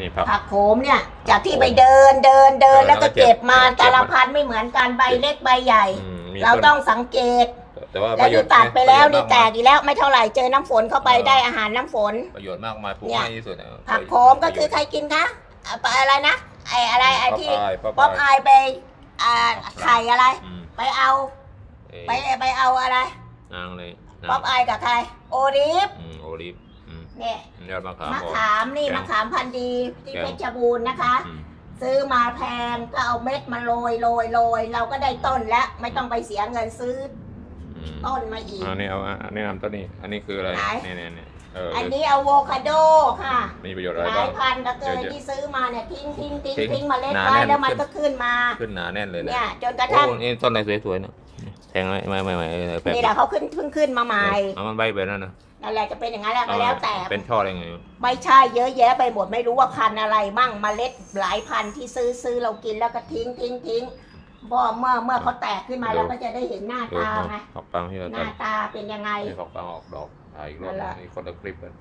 นี่ผัก ผักโขมเนี่ย จากที่ไปเดินเดินเดินเออแล้วก็แล้วก็เก็เก็บบมาเก็บแต่ละพันธุ์ไม่เหมือนกันใบเล็กใบใหญ่ อืมมีเราต้นต้องสังเกต แต่ว่าปแล้วระโยชนี่น์ตัดไปแล้วประโยนี่ชแตมากอีกแล้วไม่เท่าไหร่เจอน้ำฝนเข้าไปเออได้อาหารน้ำฝน ประโยชน์มากมายปลูกเนี่ย ง่ายที่สุดนะผักโขมก็คือใครกินคะอะอะไรนะไอ้อะไรไอ้ที่ป๊อปป๊อปอาอายยไปอ่าไข่อะไร อืมไปเอาเอ้ยไปไปเอาอะไรนางเลยนางป๊อปอายกับใครโอริฟอืมโอลิฟอืม เนี่ยยอดมะขามมะอ่อน ขามนี่แกงมะขามพันธุ์ดีที่แกง เพชรบูรณ์นะคะ อืมซื้อมาแพงก็เอาเม็ดมาโรยโรยโรยเราก็ได้ต้นแล้วไม่ต้องไปเสียเงินซื้ออืมต้นมาอีก อันนี้เอาอันนี้นำต้นนี้ อันนี้คืออะไรไหนเนี่ยเนี่ยเนี่ยเอออันนี้อะโวคาโดค่ะ มีประโยชน์อะไรหลาบ้ายง พันก็เกินเดี๋ยวที่ซื้อมาเนี่ยทิ้งทิ้งทิ้งทิ้งทิ้งเมาเล็ดหนาไว้แน่นแล้วมันขึ้น ก็ขึ้นมา ขึ้นหนาแน่นเลยแหละเนี่ยจนกระโอ้ทั่งนี่ต้นอะไรสวยๆเนะแทงไม่ไม่ไม่ไม่เออแปลกนี่แหละเขาขึ้นเพิ่งขึ้นมาใหม่เอามันใบแบบนั้นนะ นั่นแหละจะเป็นอย่างนั้นแหละก็แล้วแต่ เป็นช่ออะไรไงไม่ใช่เยอะแยะไปหมดไม่รู้ว่าพันธุ์อะไรมั่งเมล็ดหลายพันธุ์ที่ซื้อซื้อเรากินแล้วก็ทิ้งทิ้งทิ้งบ่เมื่อเมื่อเขาแตกขึ้นมาเราก็จะได้เห็นหน้าดูตาไงผักปังที่เราหตัน้าดตาเป็นยังไงให้ผักปังออกดอกถ่ายอีกรอบนั่นแหละนี่คนละคลิปกัน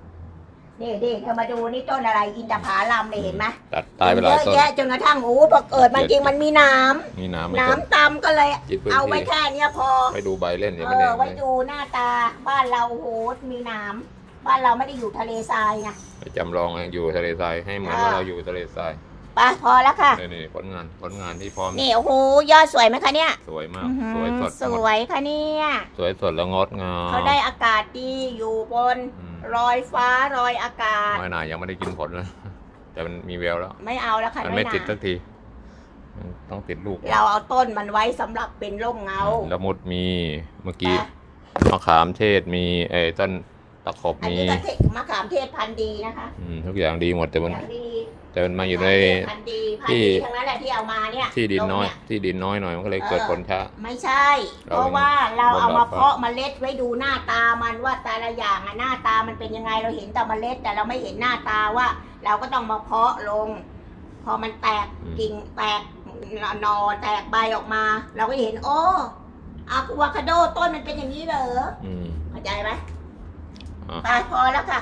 นี่ดิเธอมาดูนี่ต้นอะไรอินทผลัมเนี่ยเห็นไหมตัดตายไปหลายเยอะต้นแยะจนกระทั่งโอ้พอเกิดมันจริงมันมีน้มีน้ำำไม่ต้นน้ำตำก็เลย ยึดพื้นเอาไว้ที่แค่เนี้ยพอ ไปดูใบเล่นอย่างเอไม่ได้อไว้ดูหน้าตาบ้านเราโอ้โหมีน้ำบ้านเราไม่ได้อยู่ทะเลทรายไง ไปจำลองอยู่ทะเลทรายให้เหมือนอ่าว่าเราอยู่ทะเลทราย ไปพอแล้วค่ะ นี่นี่ผลงานผลงานที่พร้อม นี่โอ้โหยอดสวยไหมคะเนี่ยสวยมาก อื้อหือสวยสดสวยค่ะเนี่ย สวยสดแล้วงดงามเขาได้อากาศดีอยู่บน อืมรอยฟ้ารอยอากาศน้อยหนายังไม่ได้กินผลนะแต่มันมีแววแล้ว ไม่เอาแล้วค่ะมันน้อไม่ยหติดสันากทีมันต้องติดลูกเราเอาต้นมันไว้สำหรับเป็นร่มเงา ละมุดมีเมื่อกี้อะ มะขามเทศมีเอ้ยต้นตะขบอันมีนี้ก็เทศมะขามเทศพันธุ์ดีนะคะอืมทุกอย่างดีหมดแต่มัน อย่างดี แต่มันมาอยู่ในพันธุ์ดีพันที่ธุ์ดีทั้งนั้นแหละที่เอามาเนี่ยที่ดินน้อยตรงเที่ดินน้อยหน่อยมันก็เลยเกิดผลช้า ไม่ใช่เราเพราะว่าเราเอามาบนดาดฟ้าเพาะเมล็ดไว้ดูหน้าตามันว่าแต่ละอย่างอะหน้าตามันเป็นยังไงเราเห็นแต่เมล็ด แต่เราไม่เห็นหน้าตาว่า เราก็ต้องมาเพาะลง พอมันแตกกิ่งแตกหนอแตกใบออกมา เราก็เห็น โอ้อะวาคาโดต้นมันเป็นอย่างนี้เหรออืมเข้าใจไหมอะไปพอแล้วค่ะ